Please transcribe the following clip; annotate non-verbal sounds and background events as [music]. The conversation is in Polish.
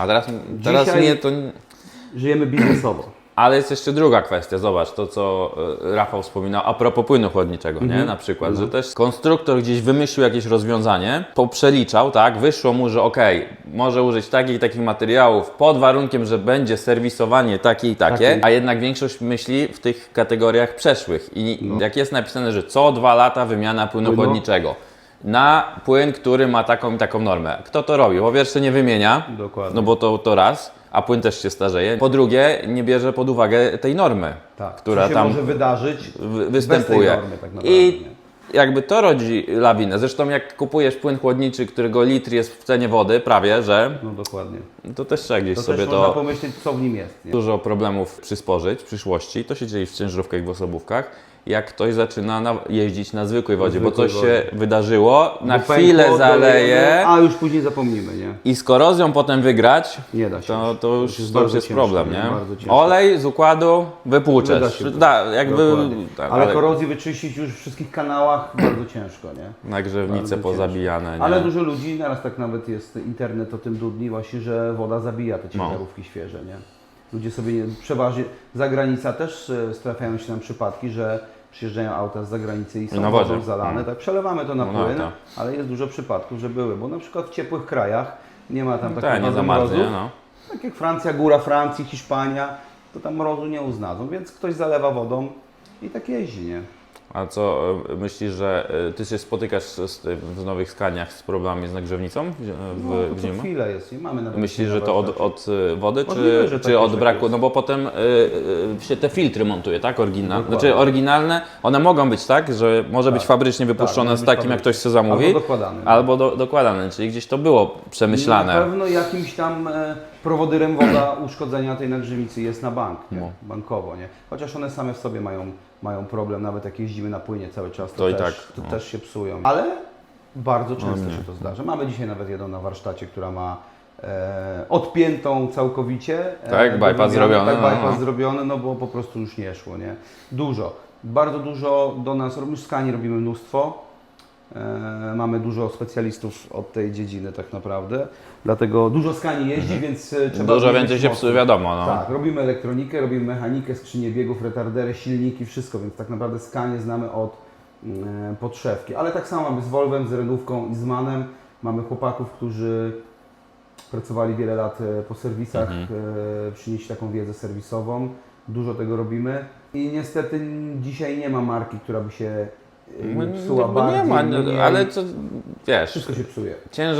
A teraz, teraz Dzisiaj- mnie to... Żyjemy biznesowo. [clears throat] Ale jest jeszcze druga kwestia, zobacz, to co e, Rafał wspominał, a propos płynu chłodniczego, nie? Na przykład, że też konstruktor gdzieś wymyślił jakieś rozwiązanie, poprzeliczał, tak, wyszło mu, że okej, może użyć takich i takich materiałów pod warunkiem, że będzie serwisowanie takie i takie, Takie. a jednak większość myśli w tych kategoriach przeszłych. I jak jest napisane, że co dwa lata wymiana Płynu. chłodniczego na płyn, który ma taką i taką normę. Kto to robi? Po pierwsze nie wymienia, Dokładnie. no bo to, to raz, a płyn też się starzeje. Po drugie, nie bierze pod uwagę tej normy, Tak. która Co się tam może wydarzyć wy- występuje. bez tej normy tak naprawdę, I nie? jakby to rodzi lawinę. Zresztą jak kupujesz płyn chłodniczy, którego litr jest w cenie wody prawie, że No dokładnie. To też trzeba gdzieś To sobie też można to pomyśleć, co w nim jest. Nie? dużo problemów przysporzyć w przyszłości. To się dzieje w ciężarówkach i w osobówkach. Jak ktoś zaczyna na, jeździć na zwykłej wodzie, bo zwykłej coś się wydarzyło, na Bo chwilę pękło, zaleje A już później zapomnimy, nie? i z korozją potem wygrać, Nie da się. to, już. to już jest to już jest ciężko, problem, nie? Bardzo ciężko. Olej z układu Wyda wypłuczesz. się Da, jakby, Dokładnie. tak, ale, ale korozję wyczyścić już w wszystkich kanałach [clears throat] bardzo ciężko, nie? nagrzewnice Bardzo pozabijane. Nie? Ale dużo ludzi, teraz tak nawet jest internet o tym dudni właśnie, że woda zabija te No. ciężarówki świeże, nie? Ludzie sobie nie, przeważnie, za granica też e, trafiają się nam przypadki, że przyjeżdżają auta z zagranicy i są na wodą zalane, Mm. tak przelewamy to na No, no, płyn, tak. ale jest dużo przypadków, że były, bo na przykład w ciepłych krajach nie ma tam Tak, takich zamarznie, mrozów, no. tak jak Francja, góra Francji, Hiszpania, to tam mrozu nie uznadzą, więc ktoś zalewa wodą i tak jeździ, nie? A co, e, myślisz, że e, ty się spotykasz z, w nowych skaniach z problemami z nagrzewnicą w, w, No, w zimę? chwilę jest, nie mamy nawet Myślisz, na że to od, od e, wody, Możliwe, czy, czy tak od jest, braku? tak No bo potem e, e, się te filtry montuje, tak? Oryginalne. Znaczy oryginalne, one mogą być tak, że może być Tak. fabrycznie wypuszczone może z być takim, jak ktoś sobie zamówi, Albo dokładany. albo do, dokładane, czyli gdzieś to było Na przemyślane. pewno jakimś tam e, prowodyrem woda uszkodzenia tej nagrzewnicy jest na bank, nie? No. bankowo, nie? Chociaż one same w sobie mają, mają problem, nawet jak jeździmy na płynie cały czas, to, To i też, tak, to no. też się psują. Ale bardzo często nie. się to zdarza. Mamy dzisiaj nawet jedną na warsztacie, która ma e, odpiętą całkowicie. e, Tak, bypass zrobiony, Tak, no, bypass no. zrobiony, no bo po prostu już nie szło, nie? Dużo. Bardzo dużo do nas, już skani robimy mnóstwo. E, mamy dużo specjalistów od tej dziedziny tak naprawdę. Dlatego dużo skani jeździ, więc e, trzeba Dużo więcej się psuje, wiadomo. No. Tak, robimy elektronikę, robimy mechanikę, skrzynie biegów, retardery, silniki, wszystko, więc tak naprawdę skanie znamy od mm, podszewki. Ale tak samo mamy z Volvem, z Renówką i z Manem. Mamy chłopaków, którzy pracowali wiele lat e, po serwisach, Mhm. e, przynieśli taką wiedzę serwisową. Dużo tego robimy i niestety dzisiaj nie ma marki, która by się e, psuła jakby bardziej. nie ma, ale co, wiesz, Wszystko się psuje. ciężar